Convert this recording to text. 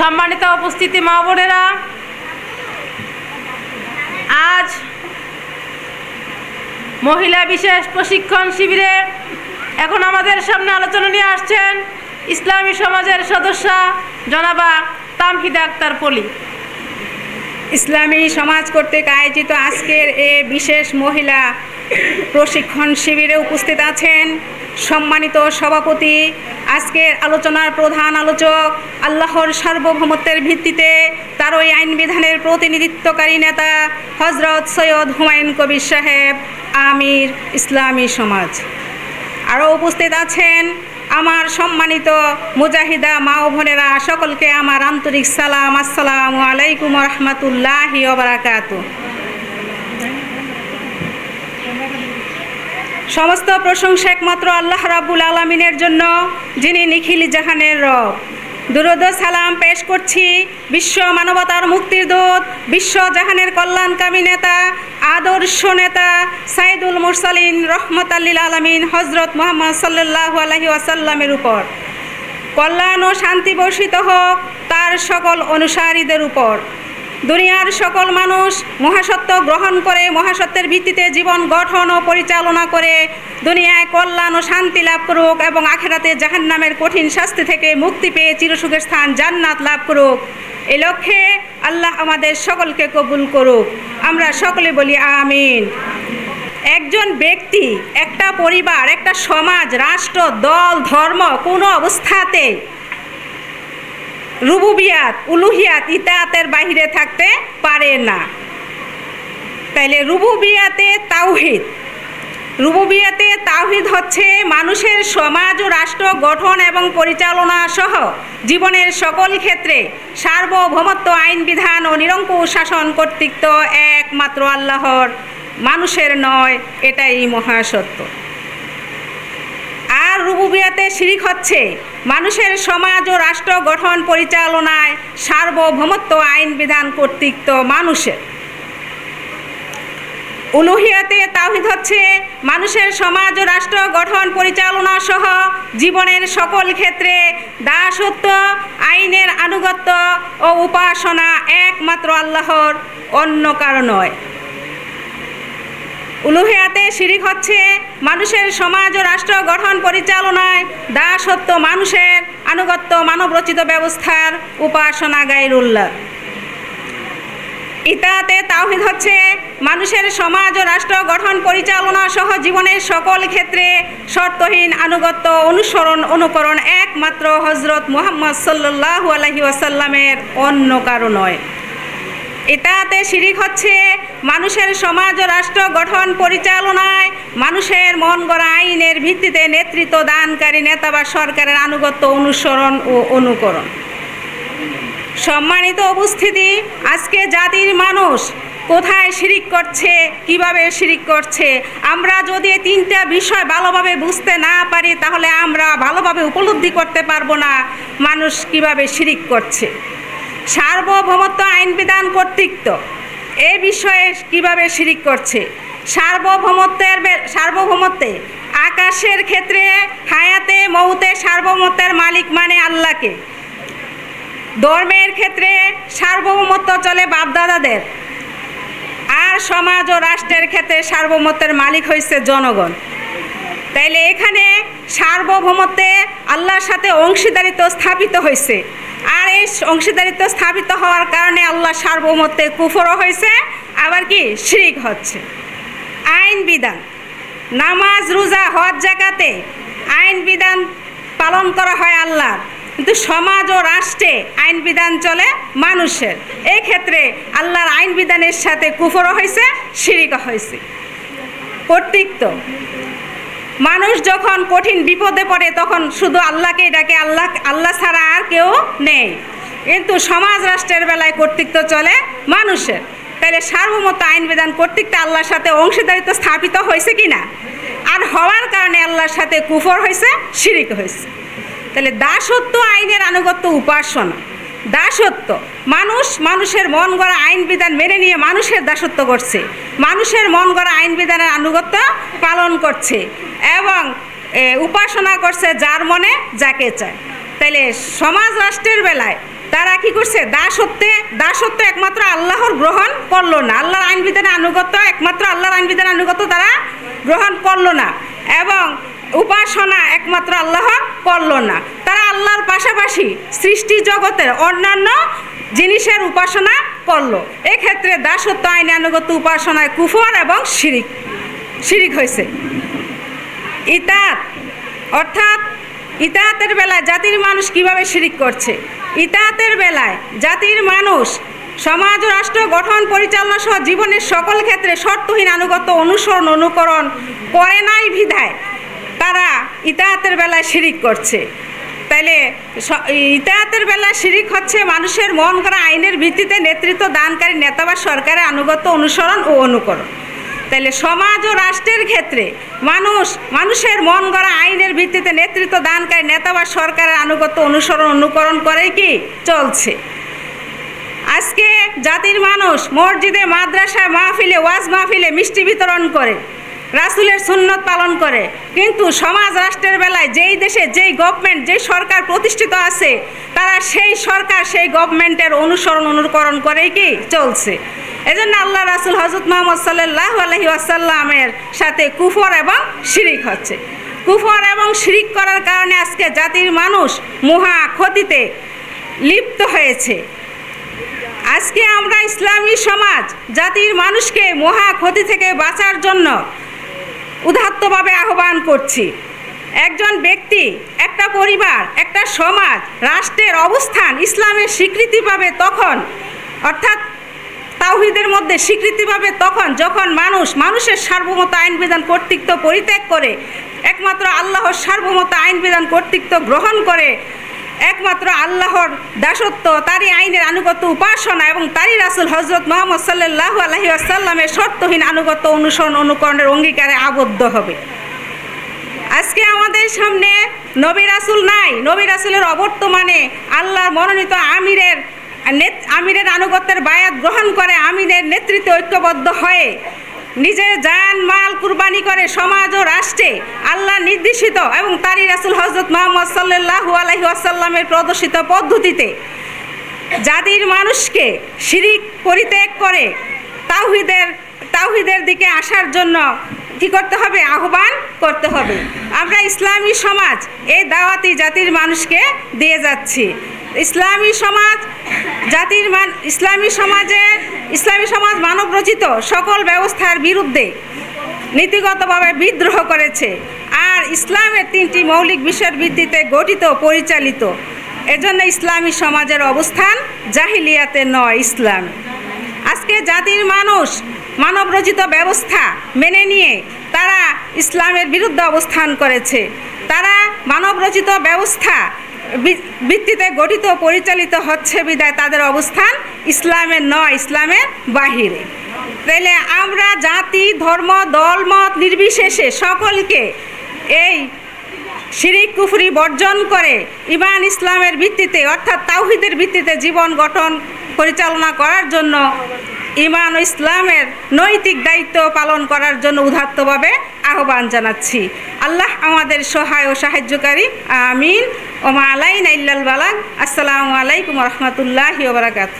সম্মানিত উপস্থিতি, মা বোনেরা। আজ মহিলা বিশেষ প্রশিক্ষণ শিবিরে এখন আমাদের সামনে আলোচনা নিয়ে আসছেন ইসলামী সমাজের সদস্যা জনাবা তামহিদা আক্তার পলি। ইসলামী সমাজ কর্তৃক আয়োজিত আজকের এ বিশেষ মহিলা প্রশিক্ষণ শিবিরে উপস্থিত আছেন সম্মানিত সভাপতি, আজকের আলোচনার প্রধান আলোচক, আল্লাহর সার্বভৌমত্বের ভিত্তিতে তার ওই আইন বিধানের প্রতিনিধিত্বকারী নেতা হজরত সৈয়দ হুমায়ুন কবির সাহেব, আমির ইসলামী সমাজ। আরও উপস্থিত আছেন আমার সম্মানিত মুজাহিদা মা ও বোনেরা, সকলকে আমার আন্তরিক সালাম, আসসালামু আলাইকুম রহমতুল্লাহি ওবরাকাতু সমস্ত প্রশংসা একমাত্র আল্লাহ রাবুল আলমিনের জন্য, যিনি নিখিল জাহানের রব। দুরুদ সালাম পেশ করছি বিশ্ব মানবতার মুক্তির দূত, বিশ্ব জাহানের কল্যাণকামী নেতা, আদর্শ নেতা সাইদুল মুরসালিন রহমত আল্লিল আলমিন হজরত মোহাম্মদ সাল্লাহ আলহি ওয়াসাল্লামের উপর। কল্যাণ ও শান্তি বর্ষিত হোক তার সকল অনুসারীদের উপর। দুনিয়ার সকল মানুষ মহাসত্য গ্রহণ করে, মহাসত্যের ভিত্তিতে জীবন গঠন ও পরিচালনা করে, দুনিয়ায় কল্যাণ ও শান্তি লাভ করুক এবং আখেরাতে জাহান্নামের কঠিন শাস্তি থেকে মুক্তি পেয়ে চিরসুখের স্থান জান্নাত লাভ করুক। এ লক্ষ্যে আল্লাহ আমাদের সকলকে কবুল করুক। আমরা সকলে বলি আমিন। একজন ব্যক্তি, একটা পরিবার, একটা সমাজ, রাষ্ট্র, দল, ধর্ম কোনো অবস্থাতে রুবুবিয়াত, উলুহিয়াত ইতায়াতের বাহিরে থাকতে পারে না। তাইলে রুবুবিয়াতে তাওহিদ। রুবুবিয়াতে তাওহিদ হচ্ছে মানুষের সমাজ ও রাষ্ট্র গঠন এবং পরিচালনা সহ জীবনের সকল ক্ষেত্রে সার্বভৌমত্ব, আইন, বিধান ও নিরঙ্কুশ শাসন কর্তৃত্ব একমাত্র আল্লাহর। মানুষের নয়, এটাই মহাসত্য। রুবুবিয়াতে শিরিক হচ্ছে। মানুষের সমাজ ও রাষ্ট্র গঠন পরিচালনায় সার্বভৌমত্ব আইন বিধান কর্তৃত্ব মানুষের। উলুহিয়াতে তাহিদ হচ্ছে, মানুষের সমাজ ও রাষ্ট্র গঠন পরিচালনা সহ জীবনের সকল ক্ষেত্রে দাসত্ব, আইনের আনুগত্য ও উপাসনা একমাত্র আল্লাহর অন্য কারও নয়। উলুহিয়াতে শিরিক হচ্ছে মানুষের সমাজ ও রাষ্ট্র গঠন পরিচালনায় দাসত্ব মানুষের আনুগত্য মানবরচিত ব্যবস্থার উপাসনা গাইরুল্লাহ। ইতাতে তাওহিদ হচ্ছে মানুষের সমাজ ও রাষ্ট্র গঠন পরিচালনা সহ জীবনের সকল ক্ষেত্রে শর্তহীন আনুগত্য অনুসরণ অনুকরণ একমাত্র হজরত মুহাম্মদ সাল্লাহ আলহি ওয়াসাল্লামের অন্য কারও নয়। এটাতে শিরিক হচ্ছে মানুষের সমাজ ও রাষ্ট্র গঠন পরিচালনায়, মানুষের মন গড়া আইনের ভিত্তিতে নেতৃত্ব দানকারী নেতা বা সরকারের আনুগত্য অনুসরণ ও অনুকরণ। সম্মানিত উপস্থিতি, আজকে জাতির মানুষ কোথায় শিরিক করছে, কীভাবে শিরিক করছে, আমরা যদি এই তিনটা বিষয় ভালোভাবে বুঝতে না পারি, তাহলে আমরা ভালোভাবে উপলব্ধি করতে পারব না মানুষ কীভাবে শিরিক করছে। সার্বভৌমত্ব আইন বিধান কর্তৃত্ব এ বিষয়ে কীভাবে শিরিক করছে? সার্বভৌমত্বের সার্বভৌমত্বে আকাশের ক্ষেত্রে হায়াতে, মৌতে সার্বভৌমত্বের মালিক মানে আল্লাহকে। ধর্মের ক্ষেত্রে সার্বভৌমত্ব চলে বাপদাদাদের। আর সমাজ ও রাষ্ট্রের ক্ষেত্রে সার্বভৌমত্বের মালিক হয়েছে জনগণ। তাইলে এখানে সার্বভৌমত্বে আল্লাহর সাথে অংশীদারিত্ব স্থাপিত হয়েছে আর এই অংশীদারিত্ব স্থাপিত হওয়ার কারণে আল্লাহ সার্বভৌমত্বে কুফরও হয়েছে, আবার কি? শিরিক হচ্ছে। আইন বিধান। নামাজ, রোজা, হজ জাকাতে আইন বিধান পালন করা হয় আল্লাহর। কিন্তু সমাজ ও রাষ্ট্রে আইন বিধান চলে মানুষের। এই ক্ষেত্রে আল্লাহর আইন বিধানের সাথে কুফরও হয়েছে, শিরিকও হয়েছে। কর্তৃত্ব। মানুষ যখন কঠিন বিপদে পড়ে, তখন শুধু আল্লাহকে ডাকে, আল্লাহ আল্লাহ ছাড়া আর কেউ নেই। কিন্তু সমাজ রাষ্ট্রের বেলায় কর্তৃত্ব চলে মানুষের। তাহলে সার্বমত আইন বিধান কর্তৃত্ব আল্লাহর সাথে অংশীদারিত্ব স্থাপিত হয়েছে কি না আর হওয়ার কারণে আল্লাহর সাথে কুফর হয়েছে, শিরিক হয়েছে। তাহলে দাসত্ব আইনের আনুগত্য উপাসনা। দাসত্ব। মানুষ মানুষের মন গড়া আইন বিধান মেনে নিয়ে মানুষের দাসত্ব করছে। মানুষের মন গড়া আইন বিধানের আনুগত্য পালন করছে এবং উপাসনা করছে যার মনে যাকে চায়। তাইলে সমাজ রাষ্ট্রের বেলায় তারা কি করছে? দাসত্বে, দাসত্ব একমাত্র আল্লাহর গ্রহণ করল না। আল্লাহর আইন বিধানের আনুগত্য একমাত্র আল্লাহর আইন বিধানের আনুগত্য তারা গ্রহণ করল না এবং উপাসনা একমাত্র আল্লাহর করল না। তারা আল্লাহর পাশাপাশি সৃষ্টি জগতের অন্যান্য জিনিসের উপাসনা করল। এক্ষেত্রে দাসত্ব আইনে আনুগত্য উপাসনায় কুফর এবং শিরিক শিরিক হয়েছে। ইতাত, অর্থাৎ ইতাহাতের বেলায় জাতির মানুষ কীভাবে শিরিক করছে? ইতাহাতের বেলায় জাতির মানুষ সমাজ রাষ্ট্র গঠন পরিচালনা সহ জীবনের সকল ক্ষেত্রে শর্তহীন আনুগত্য, অনুসরণ, অনুকরণ করে নাই বিধায় তারা ইতাহাতের বেলায় শিরিক করছে। তাইলে স- ইতাহাতের বেলায় শিরিক হচ্ছে মানুষের মন করা আইনের ভিত্তিতে নেতৃত্ব দানকারী নেতা বা সরকারের আনুগত্য অনুসরণ ও অনুকরণ। তাহলে সমাজ ও রাষ্ট্রের ক্ষেত্রে মানুষ, মানুষের মন গড়া আইনের ভিত্তিতে নেতৃত্ব দানকারী নেতা বা সরকারের আনুগত্য অনুসরণ অনুকরণ করে কি চলছে। আজকে জাতির মানুষ মসজিদে, মাদ্রাসায় মাহফিলে, ওয়াজ মাহফিলে মিষ্টি বিতরণ করে। রাসুলের সুন্নত পালন করে। কিন্তু সমাজ রাষ্ট্রের বেলায় যেই দেশে যেই গভর্নমেন্ট যেই সরকার প্রতিষ্ঠিত আছে, তারা সেই সরকার, সেই গভর্নমেন্টের অনুসরণ, অনুকরণ করেই কি চলছে। এজন্য আল্লাহ রাসুল হজরত মোহাম্মদ সাল্লাহ আলহি আসাল্লামের সাথে কুফর এবং শিরিক হচ্ছে। কুফর এবং শিরিক করার কারণে আজকে জাতির মানুষ মহা ক্ষতিতে লিপ্ত হয়েছে। আজকে আমরা ইসলামী সমাজ জাতির মানুষকে মহা ক্ষতি থেকে বাঁচার জন্য উদাত্তভাবে আহ্বান করছি। একজন ব্যক্তি, একটা পরিবার, একটা সমাজ, রাষ্ট্রের অবস্থান, ইসলামের স্বীকৃতি পাবে তখন, অর্থাৎ তাওহিদের মধ্যে স্বীকৃতি পাবে তখন যখন মানুষ মানুষের সার্বভৌমত আইন, বিধান, কর্তৃত্ব পরিত্যাগ করে, একমাত্র আল্লাহর সার্বভৌমত আইন, বিধান, কর্তৃত্ব গ্রহণ করে একমাত্র আল্লাহর দাসত্ব, তারই আইনের আনুগত্য উপাসনা এবং তারই রাসুল হজরত মোহাম্মদ সাল্লাহ আলহি আসাল্লামের শর্তহীন আনুগত্য অনুসরণ অনুকরণের অঙ্গীকারে আবদ্ধ হবে। আজকে আমাদের সামনে নবী রাসুল নাই। নবী রাসুলের অবর্তমানে আল্লাহর মনোনীত আমিরের আমিরের আনুগত্যের বায়াত গ্রহণ করে আমিরের নেতৃত্বে ঐক্যবদ্ধ হয়ে নিজের জান, মাল, কুরবানি করে সমাজ ও রাষ্ট্রে আল্লাহ নির্দেশিত এবং তারি রাসুল হজরত মোহাম্মদ সাল্লাহু আলহি আসাল্লামের প্রদর্শিত পদ্ধতিতে জাতির মানুষকে শিরিক পরিত্যাগ করে তাওহিদের তাওহিদের দিকে আসার জন্য কি করতে হবে? আহ্বান করতে হবে। আমরা ইসলামী সমাজ এই দাওয়াতি জাতির মানুষকে দিয়ে যাচ্ছি। ইসলামী সমাজ, জাতির মান, ইসলামী সমাজে, ইসলামী সমাজ মানব রচিত সকল ব্যবস্থার বিরুদ্ধে নীতিগতভাবে বিদ্রোহ করেছে। আর ইসলামের তিনটি মৌলিক বিষয়ের ভিত্তিতে গঠিত, পরিচালিত। এজন্য ইসলামী সমাজের অবস্থান জাহিলিয়াতে নয় ইসলাম। আজকে জাতির মানুষ মানবরচিত ব্যবস্থা মেনে নিয়ে তারা ইসলামের বিরুদ্ধে অবস্থান করেছে। তারা মানবরচিত ব্যবস্থা ভিত্তিতে গঠিত পরিচালিত হচ্ছে বিদায় তাদের অবস্থান ইসলামের নয়, ইসলামের বাহিরে। তাহলে আমরা জাতি, ধর্ম দলমত নির্বিশেষে সকলকে এই শিরিক কুফরি বর্জন করে ইমান ইসলামের ভিত্তিতে, অর্থাৎ তাওহিদের ভিত্তিতে জীবন গঠন পরিচালনা করার জন্য ইমান ও ইসলামের নৈতিক দায়িত্ব পালন করার জন্য উদাত্তভাবে আহ্বান জানাচ্ছি। আল্লাহ আমাদের সহায় ও সাহায্যকারী। আমিন। ওমা আলাইন ইল্লাল আসসালামু আলাইকুম রহমতুল্লাহ ওবরাকাত